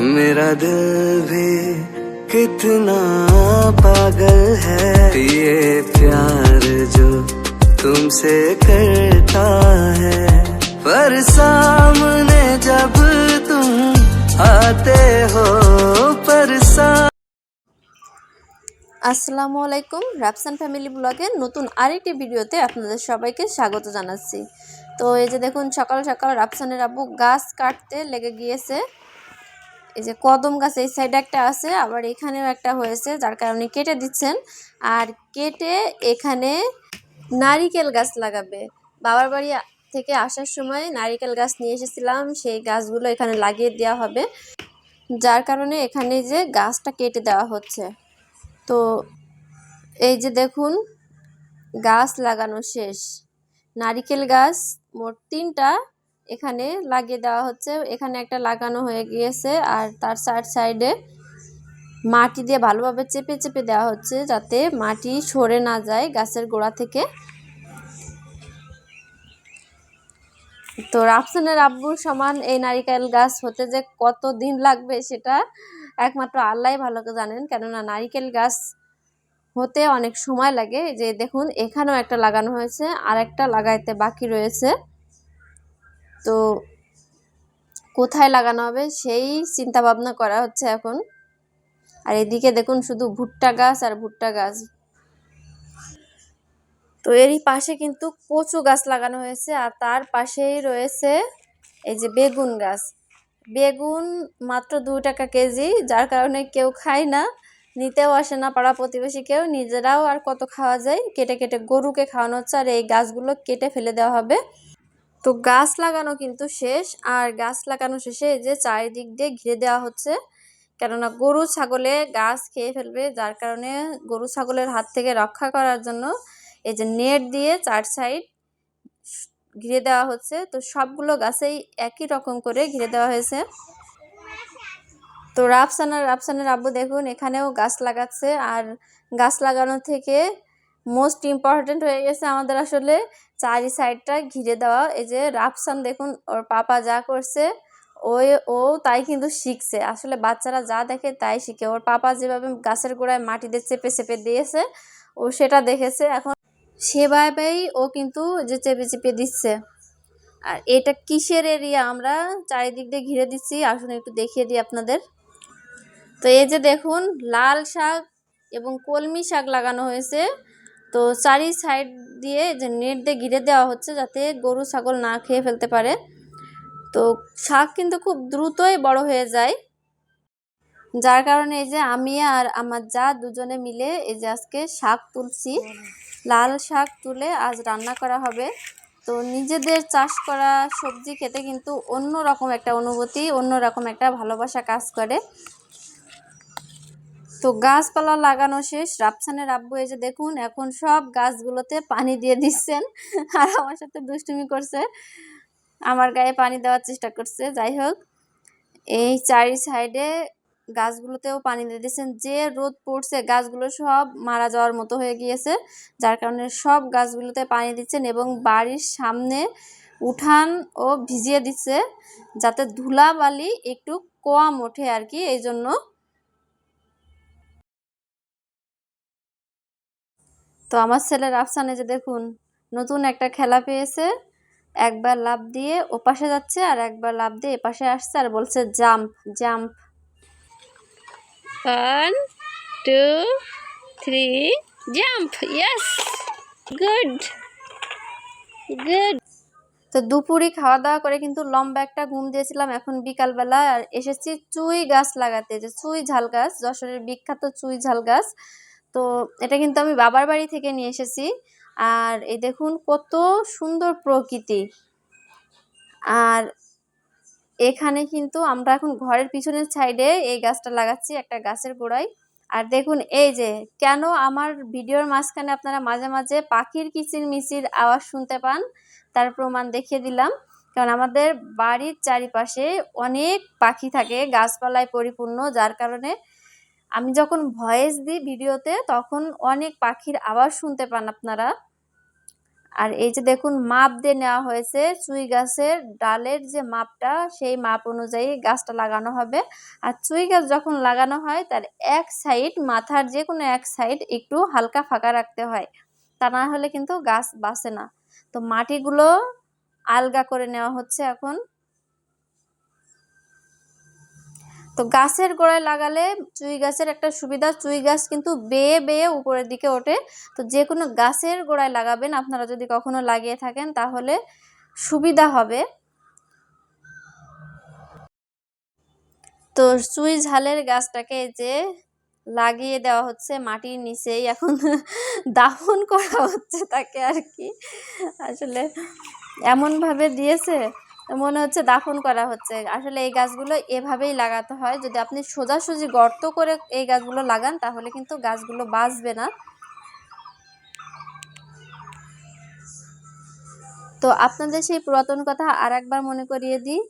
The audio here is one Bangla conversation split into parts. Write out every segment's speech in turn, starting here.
मेरा दिल भी कितना पागल है ये प्यार जो तुमसे करता है पर सामने जब तुम आते हो पर सा আসসালামু আলাইকুম রাফসান ফ্যামিলি ব্লগের নতুন আরেকটি ভিডিওতে আপনাদের সবাইকে স্বাগত জানাচ্ছি তো এই যে দেখুন সকাল সকাল রাফসানের আব্বু গাছ কাটতে লেগে গিয়েছে এই যে কদম গাছ এই সাইডে একটা আছে, আবার এখানেও একটা হয়েছে, যার কারণে কেটে দিচ্ছেন। আর কেটে এখানে নারিকেল গাছ লাগাবে। বাবার বাড়ি থেকে আসার সময় নারিকেল গাছ নিয়ে এসেছিলাম, সেই গাছগুলো এখানে লাগিয়ে দেওয়া হবে। যার কারণে এখানে যে গাছটা কেটে দেওয়া হচ্ছে। তো এই যে দেখুন, গাছ লাগানো শেষ। নারিকেল গাছ মোট তিনটা এখানে লাগিয়ে দেওয়া হচ্ছে। এখানে একটা লাগানো হয়ে গিয়েছে আর তার চার সাইডে মাটি দিয়ে ভালোভাবে চেপে চেপে দেওয়া হচ্ছে যাতে মাটি সরে না যায় গাছের গোড়া থেকে। তো রাফসানের আব্বুর সমান এই নারিকেল গাছ হতে যে কত দিন লাগবে সেটা একমাত্র আল্লাহ ভালো জানেন। কেননা নারিকেল গাছ হতে অনেক সময় লাগে। যে দেখুন, এখানেও একটা লাগানো হয়েছে আর একটা লাগাইতে বাকি রয়েছে। তো কোথায় লাগানো হবে সেই চিন্তা ভাবনা করা হচ্ছে এখন। আর এদিকে দেখুন শুধু ভুট্টা গাছ আর ভুট্টা গাছ। তো এরই পাশে কিন্তু কচু গাছ লাগানো হয়েছে আর তার পাশেই রয়েছে এই যে বেগুন গাছ। বেগুন মাত্র দু টাকা কেজি, যার কারণে কেউ খায় না, নিতেও আসে না, পাড়া প্রতিবেশী কেউ নিজেরাও আর কত খাওয়া যায়। কেটে কেটে গরুকে খাওয়ানো হচ্ছে আর এই গাছগুলো কেটে ফেলে দেওয়া হবে। তো গাছ লাগানো কিন্তু শেষ, আর গাছ লাগানো শেষে এই যে চারিদিক দিয়ে ঘিরে দেওয়া হচ্ছে। কেননা গরু ছাগলে গাছ খেয়ে ফেলবে, যার কারণে গরু ছাগলের হাত থেকে রক্ষা করার জন্য এই যে নেট দিয়ে চার সাইড ঘিরে দেওয়া হচ্ছে। তো সবগুলো গাছেই একই রকম করে ঘিরে দেওয়া হয়েছে। তো রাফসানার রাফসানের আব্বু দেখুন, এখানেও গাছ লাগাচ্ছে, আর গাছ লাগানো থেকে মোস্ট ইম্পর্ট্যান্ট হয়ে গেছে আমাদের আসলে চারি সাইডটা ঘিরে দেওয়া। এই যে রাফসান দেখুন, ওর পাপা যা করছে, ওই, ও তাই কিন্তু শিখছে। আসলে বাচ্চারা যা দেখে তাই শিখে। ওর পাপা যেভাবে গাছের গোড়ায় মাটিতে চেপে চেপে দিয়েছে, ও সেটা দেখেছে। এখন সেভাবেই ও কিন্তু যে চেপে চেপে দিচ্ছে। আর এটা কিসের এরিয়া আমরা চারিদিক দিয়ে ঘিরে দিচ্ছি? আসুন একটু দেখিয়ে দিই আপনাদের। তো এই যে দেখুন, লাল শাক এবং কলমি শাক লাগানো হয়েছে। তো চারি সাইড দিয়ে যে নেট দিয়ে ঘিরে দেওয়া হচ্ছে যাতে গরু, ছাগল না খেয়ে ফেলতে পারে। তো শাক কিন্তু খুব দ্রুতই বড় হয়ে যায়। যার কারণে এই যে আমি আর আমার যা দুজনে মিলে এই যে আজকে শাক তুলছি, লাল শাক তুলে আজ রান্না করা হবে। তো নিজেদের চাষ করা সবজি খেতে কিন্তু অন্য রকম একটা অনুভূতি অন্য রকম একটা ভালোবাসা কাজ করে। তো গাছপালা লাগানো শেষ। রাপসানের আব্বু এই যে দেখুন, এখন সব গাছগুলোতে পানি দিয়ে দিচ্ছেন। আর আমার সাথে দুষ্টুমি করছে। আমার গায়ে পানি দেওয়ার চেষ্টা করছে। যাই হোক, এই চারি সাইডে গাছগুলোতেও পানি দিয়ে দিচ্ছেন। যে রোদ পড়ছে, গাছগুলো সব মারা যাওয়ার মতো হয়ে গিয়েছে। যার কারণে সব গাছগুলোতে পানি দিচ্ছেন এবং বাড়ির সামনে উঠান ও ভিজিয়ে দিচ্ছে, যাতে ধুলাবালি একটু কম ওঠে আর কি। এই জন্য তো আমার ছেলে রাফসানে যে দেখুন নতুন একটা খেলা পেয়েছে একবার লাভ দিয়ে ওপাশে যাচ্ছে আর একবার লাভ দিয়ে এপাশে আসছে আর বলছে jump jump One, two three jump Yes. Good good তো দুপুরে খাওয়া দাওয়া করে কিন্তু লম্বা একটা ঘুম দিয়েছিলাম এখন বিকালবেলা আর এসেছি চুই গাছ লাগাতে যে চুই ঝাল গাছ যশোরের বিখ্যাত চুই ঝাল গাছ তো এটা কিন্তু আমি বাবার বাড়ি থেকে নিয়ে এসেছি। আর এই দেখুন কত সুন্দর প্রকৃতি। আর এখানে কিন্তু আমরা এখন ঘরের পিছনের সাইডে এই গাছটা লাগাচ্ছি, একটা গাছের গোড়ায়। আর দেখুন এই যে, কেন আমার ভিডিওর মাঝখানে আপনারা মাঝে মাঝে পাখির কিচির মিচির আওয়াজ শুনতে পান, তার প্রমাণ দেখিয়ে দিলাম। কারণ আমাদের বাড়ির চারিপাশে অনেক পাখি থাকে, গাছপালায় পরিপূর্ণ, যার কারণে আমি যখন ভয়েস দিই ভিডিওতে, তখন অনেক পাখির আওয়াজ শুনতে পান আপনারা। আর এই যে দেখুন, মাপ দিয়ে নেওয়া হয়েছে, চুই গাছের ডালের যে মাপটা, সেই মাপ অনুযায়ী গাছটা লাগানো হবে। আর চুই গাছ যখন লাগানো হয়, তার এক সাইড, মাথার যে কোনো এক সাইড একটু হালকা ফাঁকা রাখতে হয়। তা না হলে কিন্তু গাছ বাঁচে না। তো মাটিগুলো আলগা করে নেওয়া হচ্ছে এখন। তো গাছের গোড়ায় লাগালে চুই গাছের একটা সুবিধা, চুই গাছ কিন্তু বেয়ে বেয়ে উপরের দিকে ওঠে। তো যে কোনো গাছের গোড়ায় লাগাবেন, আপনারা যদি কখনো লাগিয়ে থাকেন তাহলে সুবিধা হবে। তো চুই ঝালের গাছটাকে যে লাগিয়ে দেওয়া হচ্ছে মাটির নিচেই, এখন দাফন করা হচ্ছে তাকে আর কি। আসলে এমনভাবে দিয়েছে। মনে হচ্ছে দাফন করা হচ্ছে। আসলে এই গাছগুলো এভাবেই লাগাতে হয়। যদি আপনি সোজাসুজি গর্ত করে এই গাছগুলো লাগান, তাহলে কিন্তু গাছগুলো বাঁচবে না। তো আপনাদের সেই পুরাতন কথা আর একবার মনে করিয়ে দিই।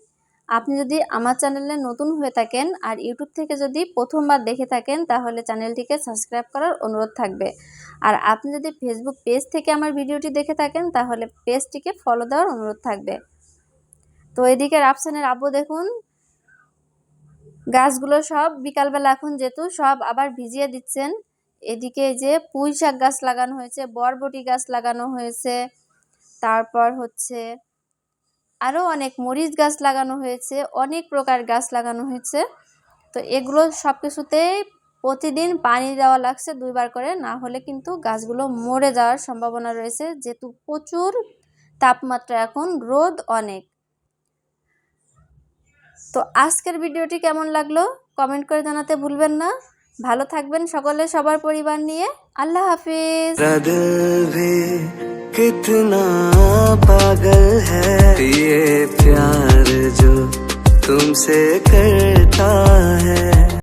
আপনি যদি আমার চ্যানেলে নতুন হয়ে থাকেন আর ইউটিউব থেকে যদি প্রথমবার দেখে থাকেন, তাহলে চ্যানেলটিকে সাবস্ক্রাইব করার অনুরোধ থাকবে। আর আপনি যদি ফেসবুক পেজ থেকে আমার ভিডিওটি দেখে থাকেন, তাহলে পেজটিকে ফলো দেওয়ার অনুরোধ থাকবে। তো এদিকে রাফসানের আব্বু দেখুন, গাছগুলো সব বিকালবেলা এখন যেহেতু সব আবার ভিজিয়ে দিচ্ছেন। এদিকে যে পুঁই শাক গাছ লাগানো হয়েছে, বরবটি গাছ লাগানো হয়েছে, তারপর হচ্ছে আরও অনেক মরিচ গাছ লাগানো হয়েছে, অনেক প্রকার গাছ লাগানো হয়েছে। তো এগুলো সব কিছুতেই প্রতিদিন পানি দেওয়া লাগছে দুইবার করে, না হলে কিন্তু গাছগুলো মরে যাওয়ার সম্ভাবনা রয়েছে, যেহেতু প্রচুর তাপমাত্রা এখন, রোদ অনেক। তো আজকের ভিডিওটি কেমন লাগল কমেন্ট করে জানাতে ভুলবেন না। ভালো থাকবেন সকলে, সবার পরিবার নিয়ে। আল্লাহ হাফিজ। পাগল হ্যাঁ তুমসে করতা হ্যাঁ